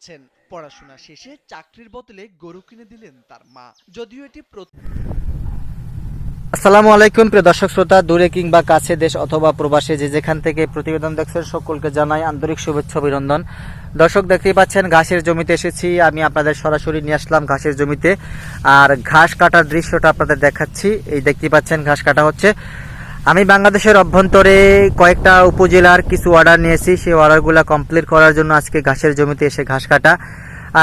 যাচ্ছেন পড়াশোনা শেষে চাকরির বদলে গরু কিনে দিলেন তার মা। যদিও এটি আসসালামু আলাইকুম, প্রিয় দর্শক শ্রোতা, দূরে কিংবা কাছে দেশ অথবা প্রবাসে যে যেখান থেকে প্রতিবেদন দেখছেন, সকলকে জানাই আন্তরিক শুভেচ্ছা, অভিনন্দন। দর্শক, দেখতেই পাচ্ছেন, ঘাসের জমিতে এসেছি। আমি আপনাদের সরাসরি নিয়ে আসলাম ঘাসের জমিতে। আর ঘাস কাটার দৃশ্যটা আপনাদের দেখাচ্ছি। এই দেখতেই পাচ্ছেন, ঘাস কাটা হচ্ছে। আমি বাংলাদেশের অভ্যন্তরে কয়েকটা উপজেলার কিছু অর্ডার নিয়েছি। সেই অর্ডারগুলো কমপ্লিট করার জন্য আজকে ঘাসের জমিতে এসে ঘাস কাটা।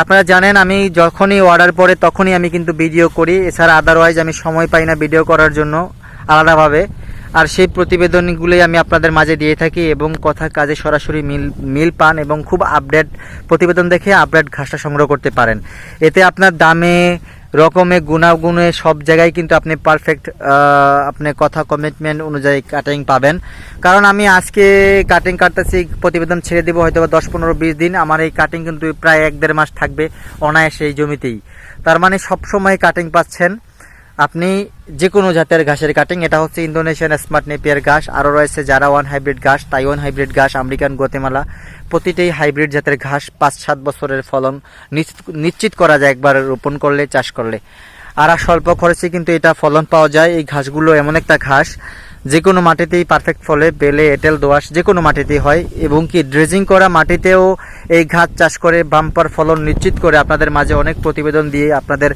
আপনারা জানেন, আমি যখনই অর্ডার পড়ে তখনই আমি কিন্তু ভিডিও করি। এছাড়া আদারওয়াইজ আমি সময় পাই না ভিডিও করার জন্য আলাদাভাবে। আর সেই প্রতিবেদনগুলোই আমি আপনাদের মাঝে দিয়ে থাকি এবং কথা কাজে সরাসরি মিল মিল পান এবং খুব আপডেট প্রতিবেদন দেখে আপডেট ঘাসটা সংগ্রহ করতে পারেন। এতে আপনার দামে রকমে, গুণাগুণে সব জায়গায় কিন্তু আপনি পারফেক্ট আপনি কথা কমিটমেন্ট অনুযায়ী কাটিং পাবেন। কারণ আমি আজকে কাটিং কাটতেছি, প্রতিবেদন ছেড়ে দেবো হয়তো বা দশ, পনেরো, বিশ দিন। আমার এই কাটিং কিন্তু প্রায় এক দেড় মাস থাকবে অনায়াসে এই জমিতেই। তার মানে সব সময় কাটিং পাচ্ছেন আপনি যে কোনো জাতের ঘাসের কাটিং এটা হচ্ছে ইন্দোনেশিয়ান স্মার্ট নেপিয়ার ঘাস। আরও রয়েছে যারা ওয়ান হাইব্রিড ঘাস তাইওয়ান হাইব্রিড ঘাস আমেরিকান গোতেমালা। প্রতিটাই হাইব্রিড জাতের ঘাস পাঁচ সাত বছরের ফলন নিশ্চিত- করা যায় একবার রোপণ করলে, চাষ করলে। আর স্বল্প খরচে কিন্তু এটা ফলন পাওয়া যায়। এই ঘাসগুলো এমন একটা ঘাস যে কোনো মাটিতেই পারফেক্ট ফলে বেলে, এঁটেল দোয়াশ যে কোনো মাটিতেই হয় এবং কি ড্রেজিং করা মাটিতেও এই ঘাস চাষ করে বাম্পার ফলন নিশ্চিত করে আপনাদের মাঝে অনেক প্রতিবেদন দিয়ে আপনাদের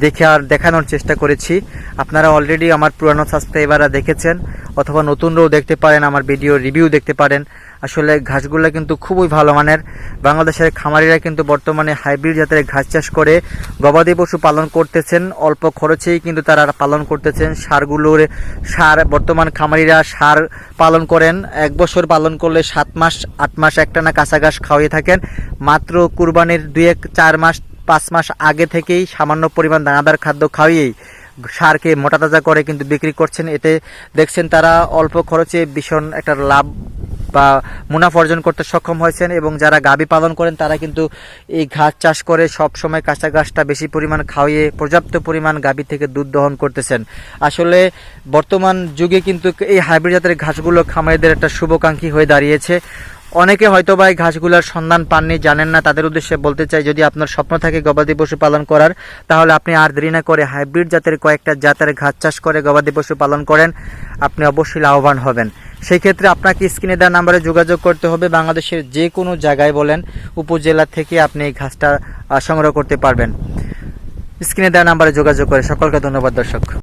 দেখে আর দেখানোর চেষ্টা করেছি। আপনারা অলরেডি আমার পুরানো সাবস্ক্রাইবাররা দেখেছেন অথবা নতুনরাও দেখতে পারেন, আমার ভিডিও রিভিউ দেখতে পারেন। আসলে ঘাসগুলো কিন্তু খুবই ভালো মানের। বাংলাদেশের খামারিরা কিন্তু বর্তমানে হাইব্রিড জাতের ঘাস চাষ করে গবাদি পশু পালন করতেছেন। অল্প খরচেই কিন্তু তারা পালন করতেছেন। সারগুলোর সার, বর্তমান খামারিরা সার পালন করেন। এক বছর পালন করলে সাত মাস, আট মাস একটানা কাঁচা ঘাস খাওয়াই থাকেন। মাত্র কুরবানির দুই এক চার মাস, পাঁচ মাস আগে থেকেই সামান্য পরিমাণ দানাদার খাদ্য খাওয়িয়েই সারকে মোটা তাজা করে কিন্তু বিক্রি করছেন। এতে দেখছেন তারা অল্প খরচে ভীষণ একটা লাভ বা মুনাফা অর্জন করতে সক্ষম হয়েছেন এবং যারা গাবি পালন করেন, তারা কিন্তু এই ঘাস চাষ করে সব সময় কাঁচা ঘাসটা বেশি পরিমাণ খাওয়িয়ে পর্যাপ্ত পরিমাণ গাবি থেকে দুধ দহন করতেছেন। আসলে বর্তমান যুগে কিন্তু এই হাইব্রিড জাতের ঘাসগুলো খামারিদের একটা শুভকাঙ্ক্ষী হয়ে দাঁড়িয়েছে। অনেকে হয়তো বা এই ঘাসগুলোর সন্ধান পাননি, জানেন না। তাদের উদ্দেশ্যে বলতে চাই, যদি আপনার স্বপ্ন থাকে গবাদি পশু পালন করার, তাহলে আপনি আর দেরি না করে হাইব্রিড জাতের কয়েকটা জাতের ঘাস চাষ করে গবাদি পশু পালন করেন। আপনি অবশ্যই লাভবান হবেন। সেই ক্ষেত্রে আপনাকে স্ক্রিনে দেওয়া নাম্বারে যোগাযোগ করতে হবে। বাংলাদেশের যে কোনো জায়গায় বলেন, উপজেলা থেকে আপনি এই ঘাসটা সংগ্রহ করতে পারবেন। স্ক্রিনে দেওয়া নাম্বারে যোগাযোগ করে। সকলকে ধন্যবাদ, দর্শক।